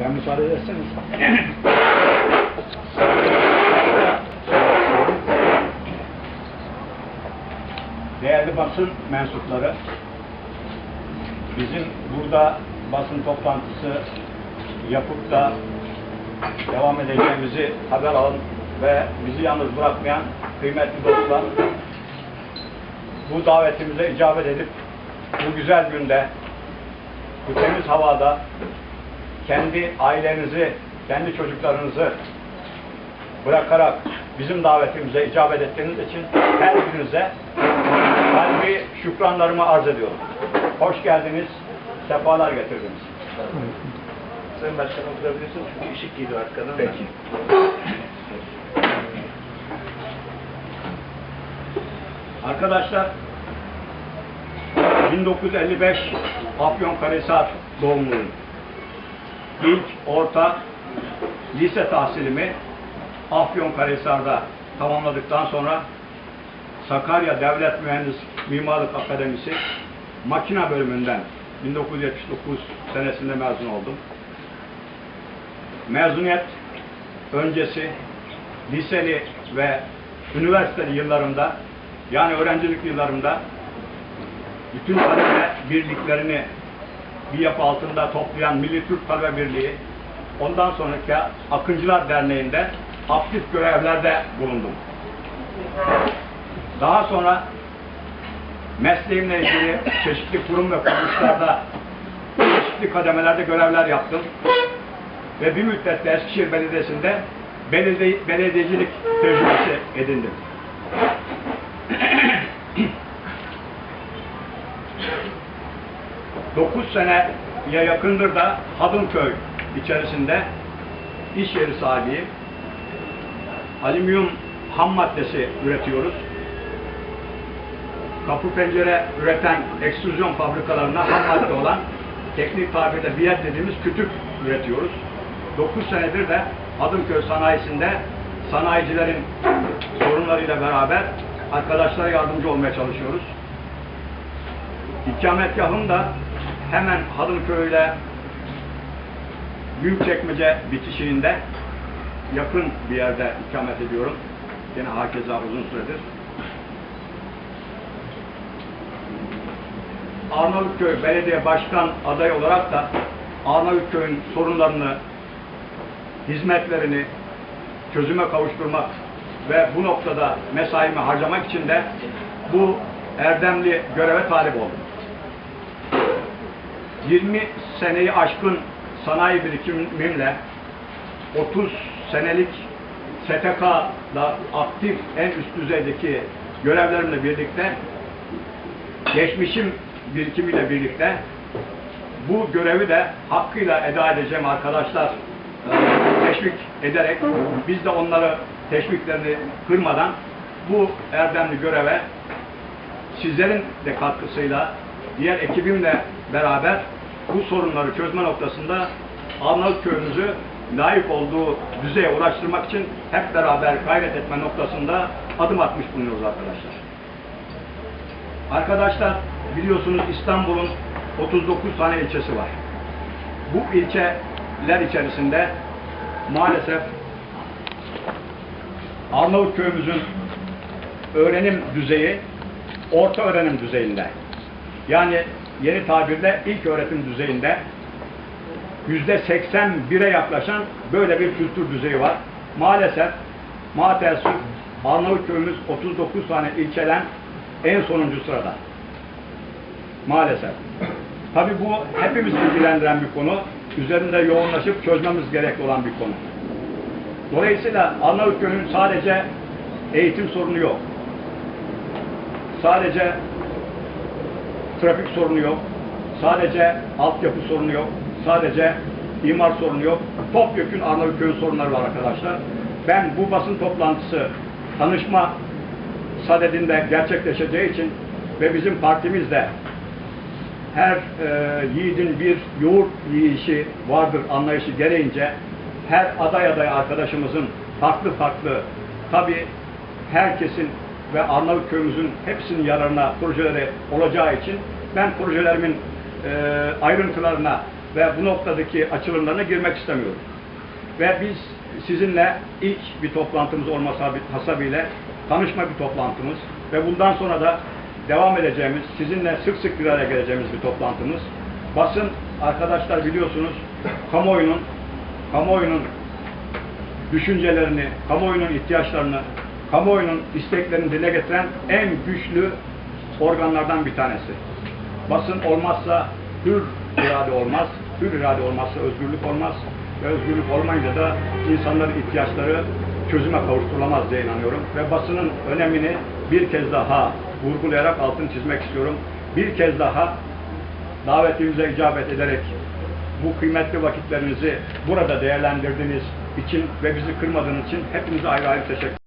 Ben müsaade ederseniz. Değerli basın mensupları, bizim burada basın toplantısı yapıp da devam edeceğimizi haber alın ve bizi yalnız bırakmayan kıymetli dostlar, bu davetimize icabet edip bu güzel günde, bu temiz havada kendi ailenizi, kendi çocuklarınızı bırakarak bizim davetimize icabet ettiğiniz için her birinize kalbi şükranlarımı arz ediyorum. Hoş geldiniz, sefalar getirdiniz. Sayın Başkanım oturabilirsiniz çünkü ışık geliyor arkadan. Peki. Arkadaşlar 1955 Afyonkarahisar doğumluyum. İlk orta lise tahsilimi Afyonkarahisar'da tamamladıktan sonra Sakarya Devlet Mühendis Mimarlık Akademisi makina bölümünden 1979 senesinde mezun oldum. Mezuniyet öncesi liseli ve üniversiteli yıllarımda yani öğrencilik yıllarımda bütün talebe birliklerini bir yapı altında toplayan Milli Türk Talebe Birliği ondan sonraki Akıncılar Derneği'nde aktif görevlerde bulundum. Daha sonra mesleğimle ilgili çeşitli kurum ve kuruluşlarda çeşitli kademelerde görevler yaptım. Ve bir müddet de Eskişehir Belediyesi'nde belediye, belediyecilik tecrübesi edindim. Dokuz seneye yakındır da Hadımköy içerisinde iş yeri sahibiyim. Alüminyum ham maddesi üretiyoruz. Kapı pencere üreten ekstrüzyon fabrikalarına ham madde olan teknik tabirle biyet dediğimiz kütük üretiyoruz. 9 senedir de Hadımköy sanayisinde sanayicilerin sorunlarıyla beraber arkadaşlara yardımcı olmaya çalışıyoruz. İkametgahım da hemen Hadımköy ile Büyükçekmece bitişiğinde yakın bir yerde ikamet ediyorum. Yine hakeza uzun süredir. Arnavutköy Belediye Başkan adayı olarak da Arnavutköy'ün sorunlarını, hizmetlerini çözüme kavuşturmak ve bu noktada mesaimi harcamak için de bu erdemli göreve talip oldum. 20 seneyi aşkın sanayi birikimimle 30 senelik STK'da aktif en üst düzeydeki görevlerimle birlikte geçmişim birikimiyle birlikte bu görevi de hakkıyla eda edeceğim arkadaşlar e, teşvik ederek biz de onları teşviklerini kırmadan bu erdemli göreve sizlerin de katkısıyla diğer ekibimle beraber bu sorunları çözme noktasında Arnavutköy'ümüzü layık olduğu düzeye ulaştırmak için hep beraber gayret etme noktasında adım atmış bulunuyoruz arkadaşlar. Arkadaşlar biliyorsunuz İstanbul'un 39 tane ilçesi var. Bu ilçeler içerisinde maalesef Arnavutköy'ümüzün öğrenim düzeyi orta öğrenim düzeyinde. Yani yeni tabirle ilk öğretim düzeyinde yüzde 81'e yaklaşan böyle bir kültür düzeyi var. Maalesef Matersuf Arnavutköy'ümüz 39 tane ilçeden en sonuncu sırada. Maalesef. Tabi bu hepimizi ilgilendiren bir konu. Üzerinde yoğunlaşıp çözmemiz gerekli olan bir konu. Dolayısıyla Arnavutköy'ün sadece eğitim sorunu yok. Sadece trafik sorunu yok. Sadece altyapı sorunu yok. Sadece imar sorunu yok. Topyekun Arnavutköy'ün sorunları var arkadaşlar. Ben bu basın toplantısı tanışma sadedinde gerçekleşeceği için ve bizim partimiz de her e, yiğidin bir yoğurt yiyişi vardır anlayışı gereğince her aday aday arkadaşımızın farklı farklı tabi herkesin ve Arnavutköy'ümüzün hepsinin yararına projeleri olacağı için ben projelerimin e, ayrıntılarına ve bu noktadaki açılımlarına girmek istemiyorum. Ve biz sizinle ilk bir toplantımız olması hasabıyla tanışma bir toplantımız ve bundan sonra da devam edeceğimiz, sizinle sık sık bir araya geleceğimiz bir toplantımız. Basın arkadaşlar biliyorsunuz kamuoyunun kamuoyunun düşüncelerini, kamuoyunun ihtiyaçlarını, kamuoyunun isteklerini dile getiren en güçlü organlardan bir tanesi. Basın olmazsa hür irade olmaz, hür irade olmazsa özgürlük olmaz ve özgürlük olmayınca da insanların ihtiyaçları çözüme kavuşturulamaz diye inanıyorum. Ve basının önemini bir kez daha vurgulayarak altını çizmek istiyorum. Bir kez daha davetimize icabet ederek bu kıymetli vakitlerinizi burada değerlendirdiğiniz için ve bizi kırmadığınız için hepinize ayrı ayrı teşekkür